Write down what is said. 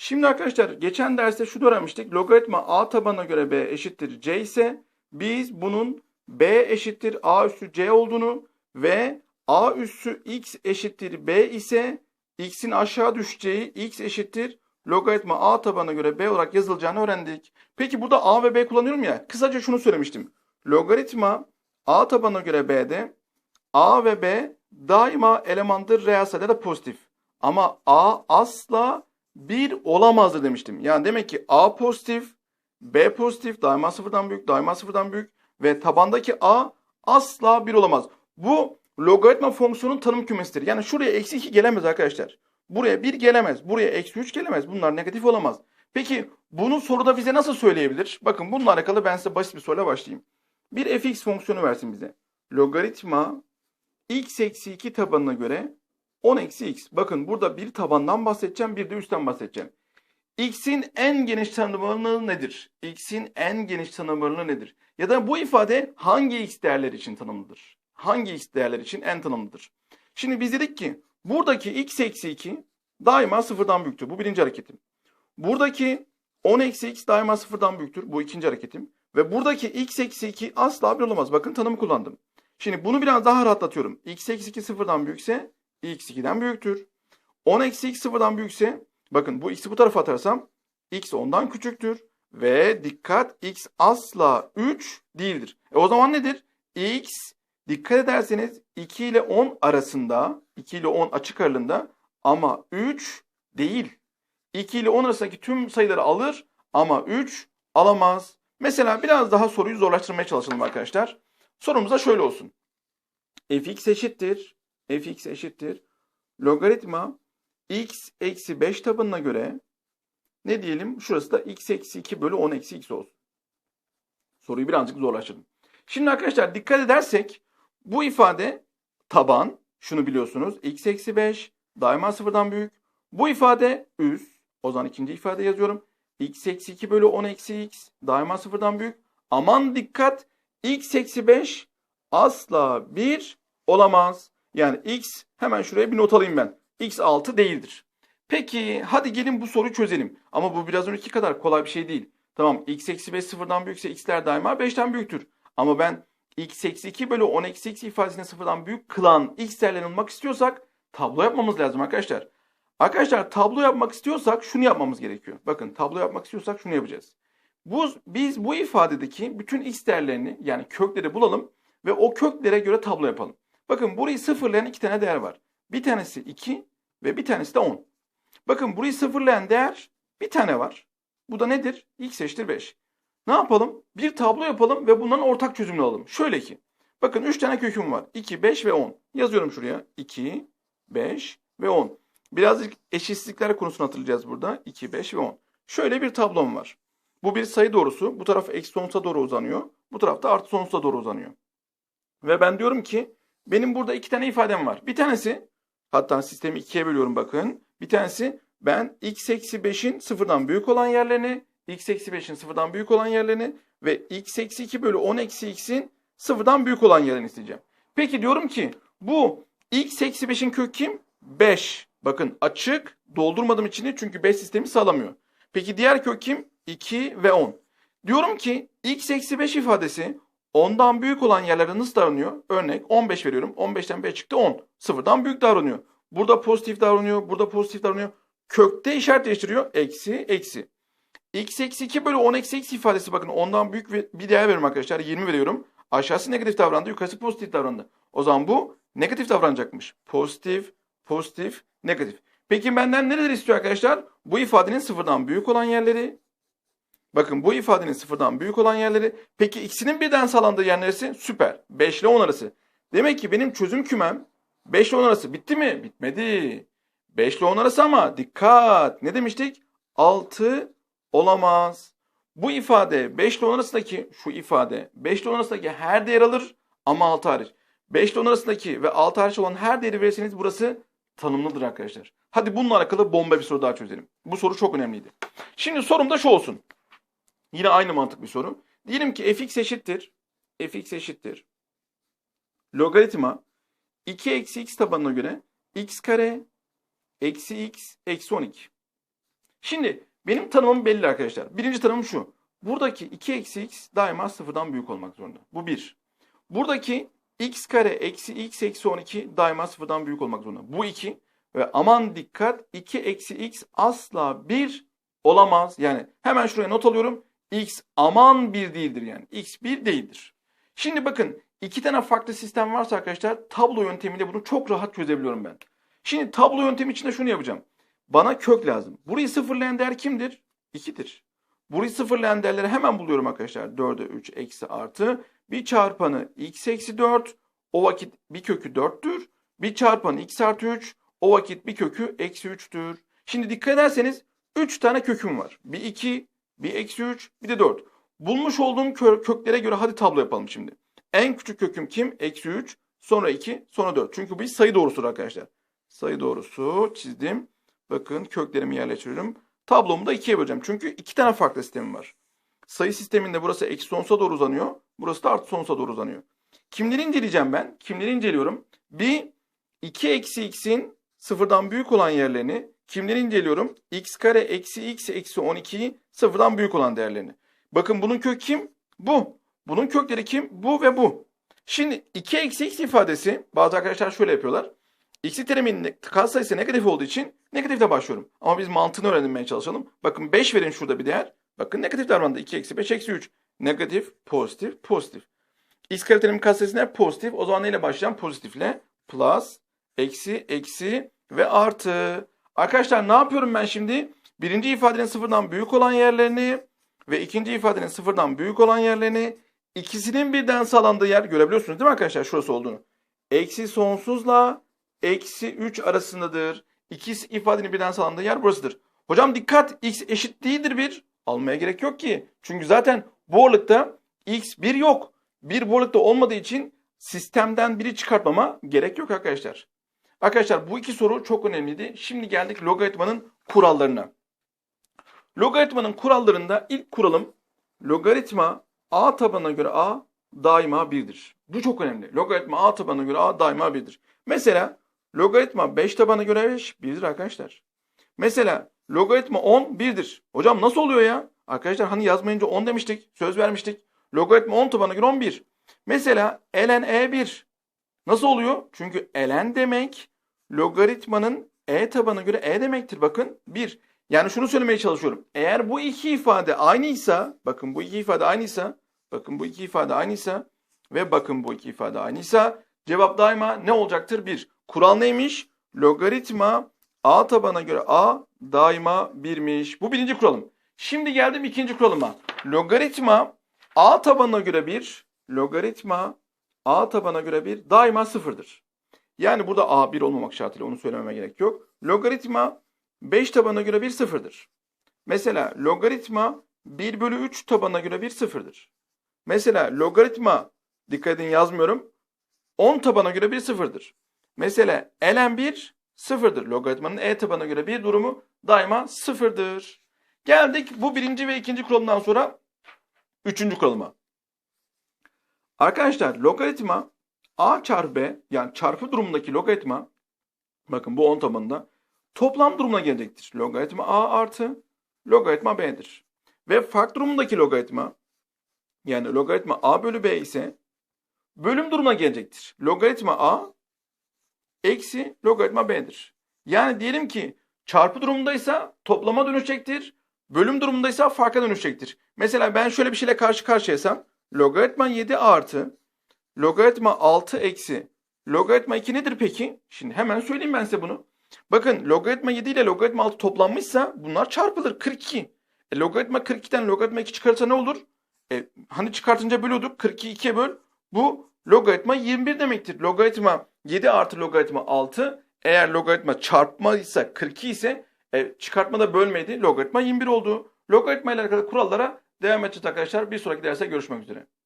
Şimdi arkadaşlar geçen derste şu öğrenmiştik. Logaritma a tabanına göre b eşittir c ise biz bunun b eşittir a üssü c olduğunu ve a üssü x eşittir b ise x'in aşağı düşeceği x eşittir logaritma a tabanına göre b olarak yazılacağını öğrendik. Peki burada a ve b kullanıyorum ya. Kısaca şunu söylemiştim. Logaritma a tabanına göre b'de a ve b daima elemandır reel sayıda da pozitif. Ama a asla 1 olamazdı demiştim. Yani demek ki a pozitif, b pozitif, daima sıfırdan büyük, daima sıfırdan büyük ve tabandaki a asla 1 olamaz. Bu logaritma fonksiyonun tanım kümesidir. Yani şuraya eksi 2 gelemez arkadaşlar. Buraya 1 gelemez. Buraya eksi 3 gelemez. Bunlar negatif olamaz. Peki bunu soruda bize nasıl söyleyebilir? Bakın bununla alakalı ben size basit bir soruyla başlayayım. Bir fx fonksiyonu versin bize. Logaritma x eksi 2 tabanına göre 10 eksi x. Bakın burada bir tabandan bahsedeceğim bir de üstten bahsedeceğim. X'in en geniş tanımı nedir? X'in en geniş tanımı nedir? Ya da bu ifade hangi x değerler için tanımlıdır? Hangi x değerler için en tanımlıdır? Şimdi biz dedik ki buradaki x eksi 2 daima sıfırdan büyüktür. Bu birinci hareketim. Buradaki 10 eksi x daima sıfırdan büyüktür. Bu ikinci hareketim. Ve buradaki x eksi 2 asla bir olamaz. Bakın tanımı kullandım. Şimdi bunu biraz daha rahatlatıyorum. x eksi 2 sıfırdan büyükse x 2'den büyüktür. 10 eksi x sıfırdan büyükse bakın bu x'i bu tarafa atarsam x ondan küçüktür. Ve dikkat x asla 3 değildir. E o zaman nedir? x dikkat ederseniz 2 ile 10 arasında 2 ile 10 açık aralığında ama 3 değil. 2 ile 10 arasındaki tüm sayıları alır ama 3 alamaz. Mesela biraz daha soruyu zorlaştırmaya çalışalım arkadaşlar. Sorumuz da şöyle olsun. fx eşittir. Fx eşittir. Logaritma x eksi 5 tabanına göre ne diyelim? Şurası da x eksi 2 bölü 10 eksi x olsun. Soruyu birazcık zorlaştırdım. Şimdi arkadaşlar dikkat edersek bu ifade taban. Şunu biliyorsunuz. x eksi 5 daima sıfırdan büyük. Bu ifade üst. O zaman ikinci ifade yazıyorum. x eksi 2 bölü 10 eksi x daima sıfırdan büyük. Aman dikkat. x eksi 5 asla 1 olamaz. Yani x hemen şuraya bir not alayım ben. x 6 değildir. Peki hadi gelin bu soruyu çözelim. Ama bu biraz önceki kadar kolay bir şey değil. Tamam x eksi 5 sıfırdan büyükse x'ler daima 5'ten büyüktür. Ama ben x eksi 2 bölü 10 eksi x ifadesini sıfırdan büyük kılan x değerlerini bulmak istiyorsak tablo yapmamız lazım arkadaşlar. Arkadaşlar tablo yapmak istiyorsak şunu yapmamız gerekiyor. Bakın tablo yapmak istiyorsak şunu yapacağız. Bu, biz bu ifadedeki bütün x değerlerini yani kökleri bulalım ve o köklere göre tablo yapalım. Bakın burayı sıfırlayan iki tane değer var. Bir tanesi 2 ve bir tanesi de 10. Bakın burayı sıfırlayan değer bir tane var. Bu da nedir? x eşittir 5. Ne yapalım? Bir tablo yapalım ve bunların ortak çözümünü alalım. Şöyle ki. Bakın 3 tane köküm var. 2, 5 ve 10. Yazıyorum şuraya. 2, 5 ve 10. Birazcık eşitsizlikler konusunu hatırlayacağız burada. 2, 5 ve 10. Şöyle bir tablom var. Bu bir sayı doğrusu. Bu taraf eksi sonsuza doğru uzanıyor. Bu tarafta artı sonsuza doğru uzanıyor. Ve ben diyorum ki benim burada iki tane ifadem var. Bir tanesi hatta sistemi ikiye bölüyorum bakın. Bir tanesi ben x eksi 5'in sıfırdan büyük olan yerlerini, x eksi 5'in sıfırdan büyük olan yerlerini ve x eksi 2 bölü 10 eksi x'in sıfırdan büyük olan yerlerini isteyeceğim. Peki diyorum ki bu x eksi 5'in kök kim? 5. Bakın açık doldurmadım içini çünkü 5 sistemi sağlamıyor. Peki diğer kök kim? 2 ve 10. Diyorum ki x eksi 5 ifadesi 10'dan büyük olan yerlere nasıl davranıyor? Örnek 15 veriyorum. 15'ten 5 çıktı 10. Sıfırdan büyük davranıyor. Burada pozitif davranıyor. Burada pozitif davranıyor. Kökte işaret değiştiriyor. Eksi, eksi. x eksi 2 bölü 10 eksi x ifadesi bakın ondan büyük bir değer veriyorum arkadaşlar. 20 veriyorum. Aşağısı negatif davrandı. Yukarısı pozitif davrandı. O zaman bu negatif davranacakmış. Pozitif, pozitif, negatif. Peki benden nereleri istiyor arkadaşlar? Bu ifadenin sıfırdan büyük olan yerleri. Bakın bu ifadenin sıfırdan büyük olan yerleri. Peki ikisinin birden sağlandığı yer neresi? Süper. 5 ile 10 arası. Demek ki benim çözüm kümem 5 ile 10 arası. Bitti mi? Bitmedi. 5 ile 10 arası ama dikkat. Ne demiştik? 6 olamaz. Bu ifade 5 ile 10 arasındaki şu ifade 5 ile 10 arasındaki her değer alır ama 6 hariç. 5 ile 10 arasındaki ve 6 hariç olan her değeri verirseniz burası tanımlıdır arkadaşlar. Hadi bununla alakalı bomba bir soru daha çözelim. Bu soru çok önemliydi. Şimdi sorum da şu olsun. Yine aynı mantık bir soru. Diyelim ki fx eşittir. fx eşittir. Logaritma 2 eksi x tabanına göre x kare eksi x eksi 12. Şimdi benim tanımım belli arkadaşlar. Birinci tanımım şu. Buradaki 2 eksi x daima sıfırdan büyük olmak zorunda. Bu bir. Buradaki x kare eksi x eksi 12 daima sıfırdan büyük olmak zorunda. Bu iki. Ve aman dikkat 2 eksi x asla 1 olamaz. Yani hemen şuraya not alıyorum. X aman 1 değildir yani. x 1 değildir. Şimdi bakın iki tane farklı sistem varsa arkadaşlar tablo yöntemiyle bunu çok rahat çözebiliyorum ben. Şimdi tablo yöntemi içinde şunu yapacağım. Bana kök lazım. Burayı sıfırlayan değer kimdir? 2'dir. Burayı sıfırlayan değerleri hemen buluyorum arkadaşlar. 4'e 3 eksi artı. Bir çarpanı x eksi 4. O vakit bir kökü 4'tür. Bir çarpanı x artı 3. O vakit bir kökü eksi 3'tür. Şimdi dikkat ederseniz 3 tane köküm var. Bir 2, bir eksi 3, bir de 4. Bulmuş olduğum kö- köklere göre hadi tablo yapalım şimdi. En küçük köküm kim? Eksi 3, sonra 2, sonra 4. Çünkü bu bir sayı doğrusudur arkadaşlar. Sayı doğrusu çizdim. Bakın köklerimi yerleştiriyorum. Tablomu da ikiye böleceğim. Çünkü iki tane farklı sistemim var. Sayı sisteminde burası eksi sonsuza doğru uzanıyor. Burası da artı sonsuza doğru uzanıyor. Kimleri inceleyeceğim ben? Kimleri inceliyorum? Bir 2 eksi x'in sıfırdan büyük olan yerlerini kimleri inceliyorum? x kare eksi x eksi 12'yi sıfırdan büyük olan değerlerini. Bakın bunun kök kim? Bu. Bunun kökleri kim? Bu ve bu. Şimdi 2 eksi x ifadesi bazı arkadaşlar şöyle yapıyorlar. X'i terimin katsayısı negatif olduğu için negatifle başlıyorum. Ama biz mantığını öğrenmeye çalışalım. Bakın 5 verin şurada bir değer. Bakın negatif davrandı. 2 eksi 5 eksi 3. Negatif, pozitif, pozitif. X kare terimin katsayısı ne? Pozitif. O zaman neyle başlayacağım? Pozitifle. Plus, eksi, eksi ve artı. Arkadaşlar ne yapıyorum ben şimdi? Birinci ifadenin sıfırdan büyük olan yerlerini ve ikinci ifadenin sıfırdan büyük olan yerlerini ikisinin birden sağlandığı yer görebiliyorsunuz değil mi arkadaşlar? Şurası olduğunu. Eksi sonsuzla eksi 3 arasındadır. İkisi ifadenin birden sağlandığı yer burasıdır. Hocam dikkat x eşit değildir 1. Almaya gerek yok ki. Çünkü zaten bu oralıkta x 1 yok. Bir bu oralıkta olmadığı için sistemden biri çıkartmama gerek yok arkadaşlar. Arkadaşlar bu iki soru çok önemliydi. Şimdi geldik logaritmanın kurallarına. Logaritmanın kurallarında ilk kuralım logaritma a tabanına göre a daima 1'dir. Bu çok önemli. Logaritma a tabanına göre a daima 1'dir. Mesela logaritma 5 tabana göre 5 1'dir arkadaşlar. Mesela logaritma 10 1'dir. Hocam nasıl oluyor ya? Arkadaşlar hani yazmayınca 10 demiştik. Söz vermiştik. Logaritma 10 tabana göre 11. Mesela ln e1. Nasıl oluyor? Çünkü ln demek logaritmanın e tabanına göre e demektir. Bakın 1. Yani şunu söylemeye çalışıyorum. Eğer bu iki ifade aynıysa, bakın bu iki ifade aynıysa, bakın bu iki ifade aynıysa ve bakın bu iki ifade aynıysa cevap daima ne olacaktır? 1. Kural neymiş? Logaritma a tabana göre a daima 1'miş. Bu birinci kuralım. Şimdi geldim ikinci kuralıma. Logaritma a tabanına göre 1, logaritma a tabana göre 1 daima sıfırdır. Yani burada a 1 olmamak şartıyla onu söylememe gerek yok. Logaritma 5 tabanına göre 1 sıfırdır. Mesela logaritma 1 bölü 3 tabanına göre 1 sıfırdır. Mesela logaritma dikkat edin yazmıyorum 10 tabana göre 1 sıfırdır. Mesela ln 1 sıfırdır. Logaritmanın e tabana göre bir durumu daima sıfırdır. Geldik bu birinci ve ikinci kuralımdan sonra üçüncü kuralıma. Arkadaşlar logaritma a çarpı b yani çarpı durumundaki logaritma bakın bu 10 tabanında toplam durumuna gelecektir. Logaritma a artı logaritma b'dir. Ve fark durumundaki logaritma yani logaritma a bölü b ise bölüm durumuna gelecektir. Logaritma a eksi logaritma b'dir. Yani diyelim ki çarpı durumundaysa toplama dönüşecektir. Bölüm durumundaysa farka dönüşecektir. Mesela ben şöyle bir şeyle karşı karşıyaysam logaritma 7 artı logaritma 6 eksi logaritma 2 nedir peki? Şimdi hemen söyleyeyim ben size bunu. Bakın logaritma 7 ile logaritma 6 toplanmışsa bunlar çarpılır 42. E, logaritma 42'den logaritma 2 çıkarırsa ne olur? E, hani çıkartınca bölüyorduk 42 2'ye böl. Bu logaritma 21 demektir. Logaritma 7 artı logaritma 6 eğer logaritma çarpma ise 42 ise e, çıkartmada bölmeydi. Logaritma 21 oldu. Logaritma ile alakalı kurallara devam edeceğiz arkadaşlar. Bir sonraki derste görüşmek üzere.